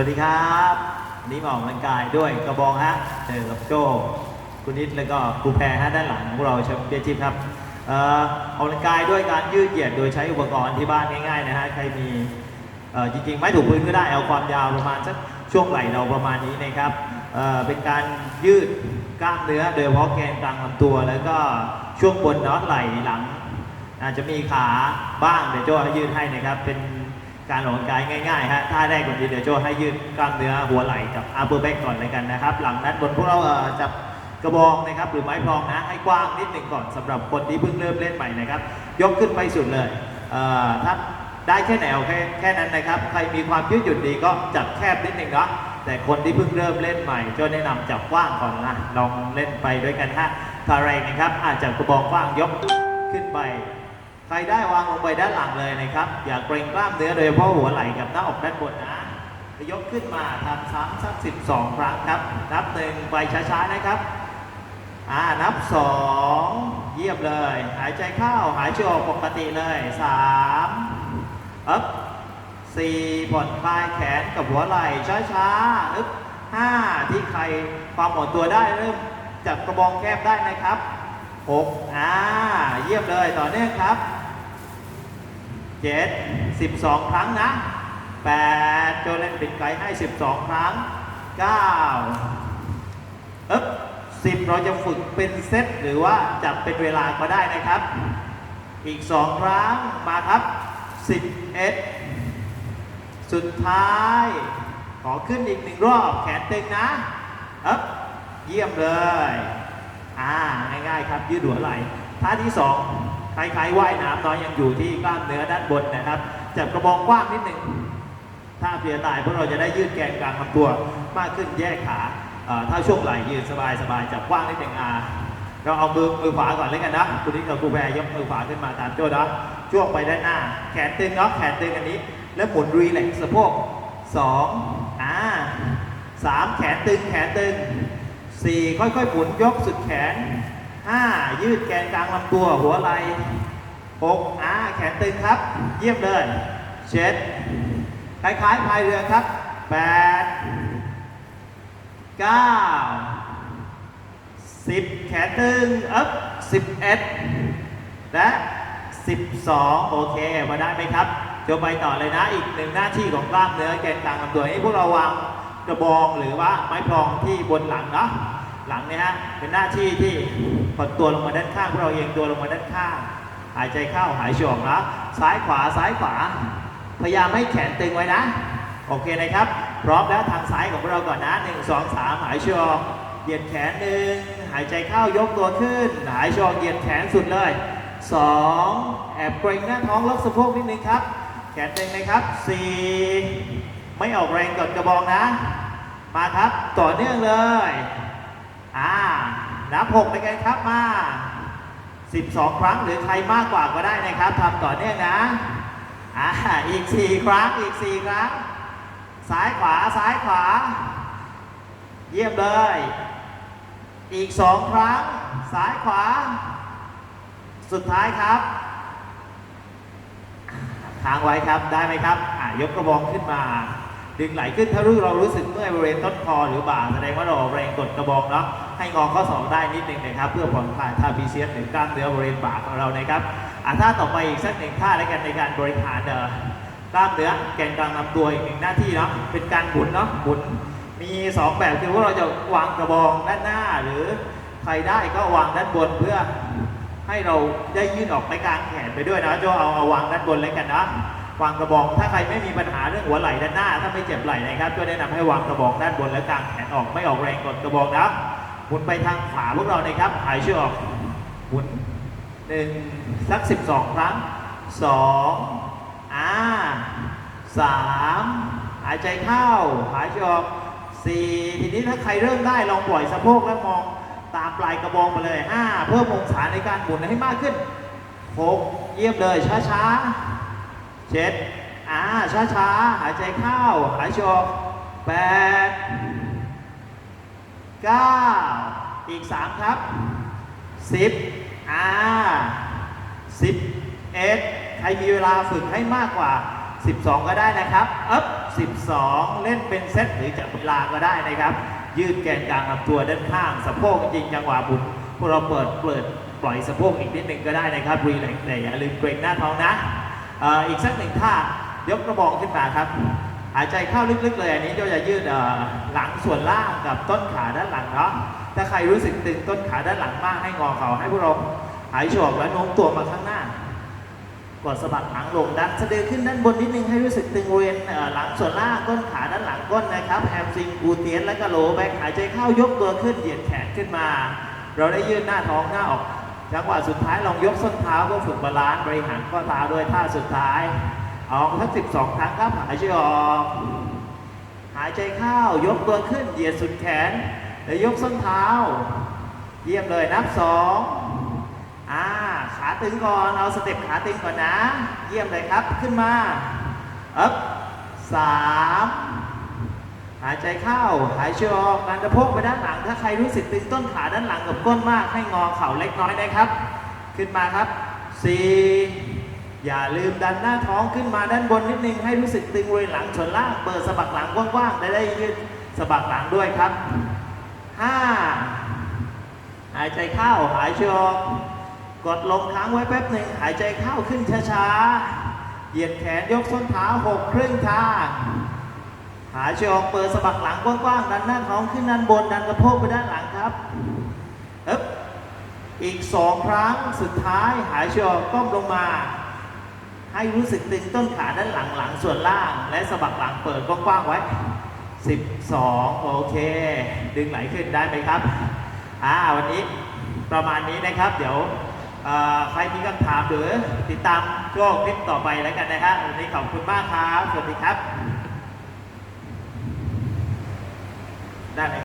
วัสดีครับวันนี้มาออกกำลังกายด้วยกระบองฮะเจอกับโจ้คุณนิดแล้วก็ครูแพรฮะด้านหลังของเราแชมเปี้ยชิพครับออกกำลังกายด้วยการยืดเหยียดโดยใช้อุปกรณ์ที่บ้านง่ายๆนะฮะใครมีจริงๆไม่ถูกพื้นก็ได้เอาความยาวประมาณสักช่วงไหล่เราประมาณนี้นะครับเเป็นการยืดกล้ามเนื้อโดยเฉพาะแกนกลางลำตัว แล้วก็ช่วงบนเนาะไหล่หลัง อาจจะมีขาบ้างเดี๋ยวโจ้ยืดให้นะครับเป็น การออกกำลังกายง่ายๆฮะท่าแรกก่อนดีเดี๋ยวโจให้ยืดกล้ามเนื้อหัวไหล่กับอัปเปอร์แบ็กก่อนเลยกันนะครับ หลังนั้นบนพวกเราเอ่อจับกระบองนะครับ หรือไม้พลองนะให้กว้างนิดหนึ่งก่อนสำหรับคนที่เพิ่งเริ่มเล่นใหม่นะครับ ยกขึ้นไปสุดเลยเอ่อถ้าได้แค่ไหนเอาแค่แค่นั้นนะครับ ใครมีความยืดหยุ่นดีก็จับแคบนิดหนึ่งเนาะแต่คนที่เพิ่งเริ่มเล่นใหม่โจแนะนำจับกว้างก่อนนะลองเล่นไปด้วยกันฮะท่าแรกนะครับอาจจับกระบองกว้างยกขึ้นไป ใครได้วางลงไปด้านหลังเลยนะครับ อย่าเกรงกล้ามเนื้อโดยเฉพาะหัวไหล่กับหน้าอกด้านบนนะยกขึ้นมาทำซ้ำสักสิบสองครั้งครับ นับหนึ่งไปช้าๆนะครับ อ่า นับสองเยี่ยมเลย หายใจเข้า หายใจออกปกติเลยสามอึ๊บสี่ผ่อนคลายแขนกับหัวไหล่ช้าๆอึ๊บห้าที่ใครความอ่อนตัวได้เริ่มจับกระบองแคบได้นะครับหกอ่า เยี่ยมเลยต่อเนื่องครับ เจ็ดสิบสองครั้งนะแปดโจเล่นปิดไกให้สิบสองครั้งเก้าอึ๊บสิบเราจะฝึกเป็นเซตหรือว่าจับเป็นเวลาก็ได้นะครับ อีกสองครั้งมาครับสิบเอ็ดสุดท้าย ขอขึ้นอีกหนึ่งรอบแขนตึงนะอึ๊บเยี่ยมเลย อ่า ง่ายๆครับยืดหัวไหล่ท่าที่สอง คล้ายๆว่ายน้ำน้อยยังอยู่ที่กล้ามเนื้อด้านบนนะครับจับกระบองกว้างนิดหนึ่งถ้าเพียตายพวกเราจะได้ยืดแกนกลางลำตัวมากขึ้นแยกขาเอ่อถ้าช่วงไหล่ยืนสบายสบายจับกว้างนิดหนึ่งอาเราเอามือมือขวาก่อนเลยกันนะคุณนิดกับครูแพรยกมือขวาขึ้นมาตามโจ้นะช่วงไปด้านหน้า แขนตึงเนาะแขนตึงอันนี้ แล้วหมุนรีแลกซ์สะโพกสองอ่าสามแขนตึงแขนตึงสี่ค่อยๆหมุนยกสุดแขน ห้ายืดแกนกลางลำตัวหัวไหล่หกอ่าแขนตึงครับ เยี่ยมเลยเช็ดคล้ายๆพายเรือครับ 8 9 10 แขนตึงอึ๊บ11 และ 12 โอเคมาได้ไหมครับจะไปต่อเลยนะอีกหนึ่งหน้าที่ของกล้ามเนื้อแกนกลางลำตัวนี้พวกเราวางกระบองหรือว่าไม้พลองที่บนหลังเนาะ หลังเนี่ยฮะเป็นหน้าที่ที่กดตัวลงมาด้านข้างพวกเราเองตัวลงมาด้านข้าง หายใจเข้าหายใจออกนะซ้ายขวาซ้ายขวา พยายามให้แขนตึงไว้นะ โอเคนะครับ พร้อมแล้วทางซ้ายของเราก่อนนะ1 2 3หายใจออกเหยียดแขนหนึ่งหายใจเข้ายกตัวขึ้น หายใจออกเหยียดแขนสุดเลย2แอบเกรงหน้าท้องล็อกสะโพกนิดนึงครับ แขนตึงนะครับ4ไม่ออกแรงกดกระบองนะ มาครับ ต่อเนื่องเลย อ่านับ6ไปกันครับมา 12 ครั้งหรือใครมากกว่าก็ได้นะครับทำต่อเนื่องนะอ่าอีก 4 ครั้งอีก 4 ครั้ง ซ้ายขวาซ้ายขวา เยี่ยมเลย อีก 2 ครั้ง ซ้ายขวา สุดท้ายครับค้างไว้ครับได้ไหมครับอ่ายกกระบองขึ้นมา ดึงไหลขึ้นถ้ารู้เรารู้สึกเมื่อยบริเวณต้นคอหรือบ่าแสดงว่าเราแรงกดกระบองเนาะ ให้งอข้อศอกได้นิดนึงนะครับ เพื่อผ่อนคลายท่าบีเซียสหรือกล้ามเนื้อบริเวณบ่าของเรานะครับอะท่าต่อไปอีกสักหนึ่งท่าแล้วกันในการบริหารเออกล้ามเนื้อแกนกลางลำตัวอีกหนึ่งหน้าที่เนาะเป็นการหมุนเนาะหมุนมีสองแบบคือว่าเราจะวางกระบองด้านหน้าหรือใครได้ก็วางด้านบนเพื่อให้เราได้ยืดออกไปกลางแขนไปด้วยนะโจเอาเอาวางด้านบนเลยกันนะวางกระบองถ้าใครไม่มีปัญหาเรื่องหัวไหล่ด้านหน้า ถ้าไม่เจ็บไหล่นะครับก็แนะนำให้วางกระบองด้านบนแล้วกางแขนออกไม่ออกแรงกดกระบองนะ หมุนไปทางขวาพวกเรานะครับหายเชือกอกหมุนหนึ่งสักสิบสองครั้งสองอ่าสามหายใจเข้าหายใจออกสี่ทีนี้ถ้าใครเริ่มได้ลองปล่อยสะโพกแล้วมองตามปลายกระบองไปเลยห้าเพิ่มองศาในการหมุนให้มากขึ้นหกเยี่ยมเลยช้าช้าเจ็ดอ่าช้าช้าหายใจเข้าหายใจออกแปด เก้าอีกสามครับสิบอ่าสิบเอ็ดใครมีเวลาฝึกให้มากกว่า 12 ก็ได้นะครับอัพ12 เล่นเป็นเซตหรือจับเวลาก็ได้นะครับ ยืดแกนกลางลำตัวด้านข้าง สะโพกจริงจังหวะบุกพวกเราเปิดเปิดปล่อยสะโพกอีกนิดหนึ่งก็ได้นะครับรีแลกซ์แต่อย่าลืมเกรงหน้าท้องนะอ่ออีกสักหนึ่งท่ายกกระบอกขึ้นมาครับ หายใจเข้าลึกๆเลยอันนี้เราจะยืดหลังส่วนล่างกับต้นขาด้านหลังเนาะถ้าใครรู้สึกตึงต้นขาด้านหลังมากให้งอเข่าให้พวกเราหายโฉบและโน้มตัวมาข้างหน้ากดสะบัดหลังลงดันสะดือขึ้นด้านบนนิดนึงให้รู้สึกตึงบริเวณหลังส่วนล่างต้นขาด้านหลังก้นนะครับแฮมสิงกูเตียนและก็โหลแบกหายใจเข้ายกตัวขึ้นเหยียดแขนขึ้นมา เราได้ยืดหน้าท้องหน้าออกจังหวะสุดท้ายลองยกส้นเท้าเพื่อฝึกบาลานซ์บริหารข้อเท้าด้วยท่าสุดท้าย ออกทั้ง12ครั้งครับหายใจออก หายใจเข้ายกตัวขึ้นเหยียดสุดแขน แล้วยกส้นเท้า เยี่ยมเลยนับสองอ่าขาตึงก่อนเอาสเต็ปขาตึงก่อนนะ เยี่ยมเลยครับขึ้นมาอัพสามหายใจเข้าหายใจออกดันสะโพกไปด้านหลัง ถ้าใครรู้สึกตึงต้นขาด้านหลังกับก้นมากให้งอเข่าเล็กน้อยนะครับ ขึ้นมาครับสี่ อย่าลืมดันหน้าท้องขึ้นมาด้านบนนิดนึงให้รู้สึกตึงบริเวณหลังชนล่างเปิดสะบักหลังกว้างๆได้ได้ยืดสะบักหลังด้วยครับห้าหายใจเข้าหายใจออกกดลงค้างไว้แป๊บหนึ่งหายใจเข้าขึ้นช้าๆ เหยียดแขนยกส้นเท้าหกครึ่งทางหายใจออกเปิดสะบักหลังกว้างๆดันหน้าท้องขึ้นด้านบนดันกระโพกไปด้านหลังครับอึ๊บอีกสองครั้งสุดท้ายหายใจออกก้มลงมา ให้รู้สึกตึงต้นขาด้านหลังหลังส่วนล่าง และสะบักหลังเปิดกว้างๆไว้ 12 โอเค ดึงไหลขึ้นได้ไหมครับอ่าวันนี้ประมาณนี้นะครับ เดี๋ยวใครมีคำถามหรือติดตามช่วงคลิปต่อไปแล้วกันนะฮะวันนี้ขอบคุณมากครับ สวัสดีครับ ได้